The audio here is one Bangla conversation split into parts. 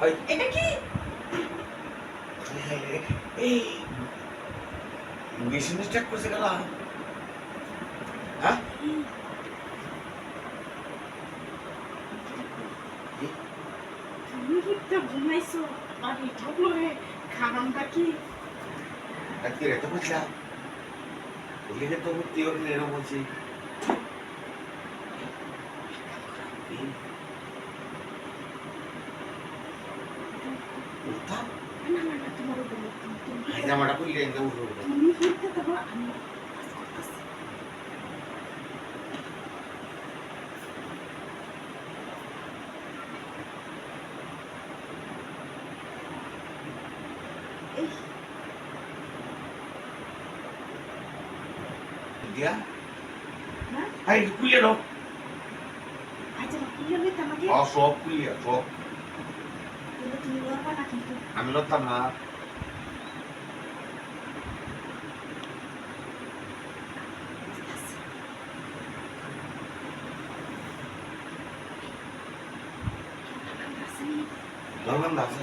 はい。えだき。মেশিন চেক করছে কেন? হ্যাঁ? তুমি কি ঘুমাইছো? আর এটা বলে খারামটা কি? আজকে রেতে বুঝলা এদিকে তো ভর্তি হলে এরকম বলছি। উঠা না না না তুমি তুমি এই জামাটা খুললে একদম উঠে উঠে তুমি হিটতে দেবো আমি কাজ করতেছি এই দিয়া হ্যাঁ হাই খুলে দাও আচ্ছা সব খুলে সব আমি লড়তাম না আছে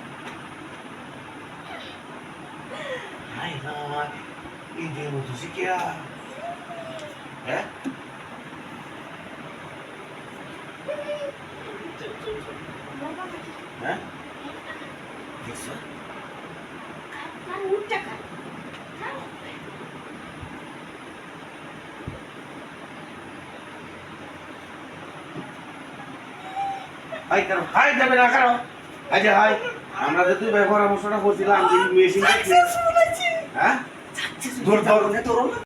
না এই বিছনাটা তাই আগে খাও আর উচ্চতা আমার ধরো ধরো হাই হাই এই যে মতো শিখিয়া হ্যাঁ হ্যাঁ দেখছ কান উঠটা কান কান হাই করো হাই যাবে না করো আচ্ছা হাই আমরা যদি ব্যবহার পরামর্শটা করছিলাম যে মেশিন হ্যাঁ? ধর ধর।